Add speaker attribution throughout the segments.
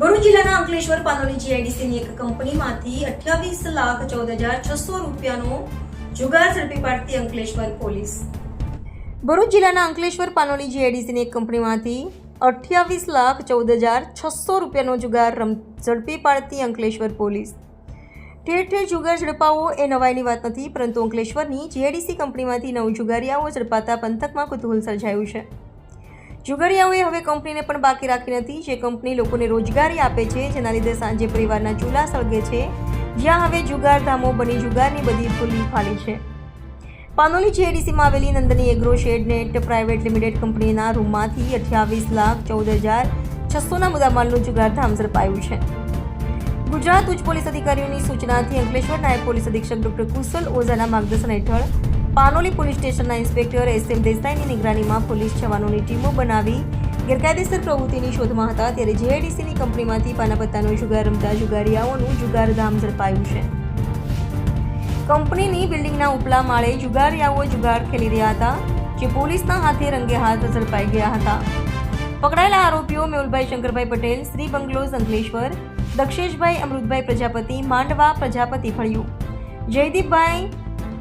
Speaker 1: ભરૂચ જિલ્લાના અંકલેશ્વર પાનોલી જીઆઈડીસીની એક કંપનીમાંથી અઠ્યાવીસ લાખ ચૌદ હજાર છસો રૂપિયાનો જુગાર ઝડપી પાડતી અંકલેશ્વર પોલીસ. ભરૂચ જિલ્લાના અંકલેશ્વર પાનોલી જીઆઈડીસીની એક કંપનીમાંથી અઠ્યાવીસ લાખ ચૌદ હજાર છસો રૂપિયાનો જુગાર રમ, ઝડપી પાડતી અંકલેશ્વર પોલીસ. ઠેર ઠેર જુગાર ઝડપાવો એ નવાઈની વાત નથી, પરંતુ અંકલેશ્વરની જીઆઈડીસી કંપનીમાંથી નવ જુગારીયાઓ ઝડપાતા પંથકમાં કુતૂહલ સર્જાયું છે. જુગારીયાઓએ હવે કંપનીને પણ બાકી રાખી નથી. જે કંપની લોકોને રોજગારી આપે છે, જેના લીધે સાંજે પરિવારના ચૂલા સળગે છે, જ્યાં હવે જુગારધામો બની જુગારની બધી ફૂલી ફાલી છે. પાનોલી જીઆઈડીસીમાં આવેલી Nandani agro shade net private limited કંપનીના રૂમમાંથી અઠ્યાવીસ લાખ ચૌદ હજાર છસોના મુદ્દામાલનું જુગારધામ ઝડપાયું છે. ગુજરાત ઉચ્ચ પોલીસ અધિકારીઓની સૂચનાથી અંકલેશ્વર નાયબ પોલીસ અધિક્ષક ડોક્ટર કુશલ ઓઝાના માર્ગદર્શન હેઠળ પાનોલી પોલીસ સ્ટેશનના ઇન્સ્પેક્ટર એસ એમ દેસાઈની નિગરાનીમાં પોલીસ જવાનોની ટીમો બનાવી ગેરકાયદેસર પ્રવૃત્તિની શોધમાં હતા ત્યારે જેઆઈડીસીની કંપનીમાંથી પાનાપત્તાનો જુગાર રમતા જુગારીયાઓનું જુગારધામ ઝડપાયું છે. કંપનીની બિલ્ડિંગના ઉપલા માળે જુગારીયાઓ જુગાર ખેલી રહ્યા હતા, જે પોલીસના હાથે રંગે હાથ ઝડપાઈ ગયા હતા. પકડાયેલા આરોપીઓ મેહુલભાઈ શંકરભાઈ પટેલ, શ્રી બંગલો અંકલેશ્વર, દક્ષેશભાઈ અમૃતભાઈ પ્રજાપતિ, માંડવા પ્રજાપતિ ફળિયું જયદીપભાઈ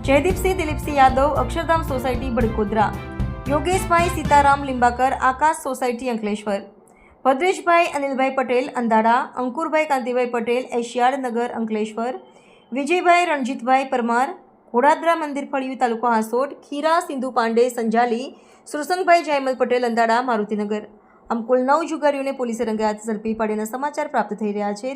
Speaker 1: જયદીપસિંહ દિલીપસિંહ યાદવ, અક્ષરધામ સોસાયટી બડકોદરા, યોગેશભાઈ સીતારામ લિંબાકર, આકાશ સોસાયટી અંકલેશ્વર, ભદ્રેશભાઈ અનિલભાઈ પટેલ અંદાડા અંકુરભાઈ કાંતિભાઈ પટેલ એશિયાડનગર અંકલેશ્વર, વિજયભાઈ રણજીતભાઈ પરમાર, ઘોડાદરા મંદિર ફળિયું તાલુકો હાંસોટ, ખીરા સિંધુ પાંડે સંજાલી, સુરસંગભાઈ જયમલ પટેલ અંદાડા મારુતિનગર. આમ કુલ નવ જુગારીઓને પોલીસે રંગે હાથ ઝડપી પાડેના સમાચાર પ્રાપ્ત થઈ રહ્યા છે.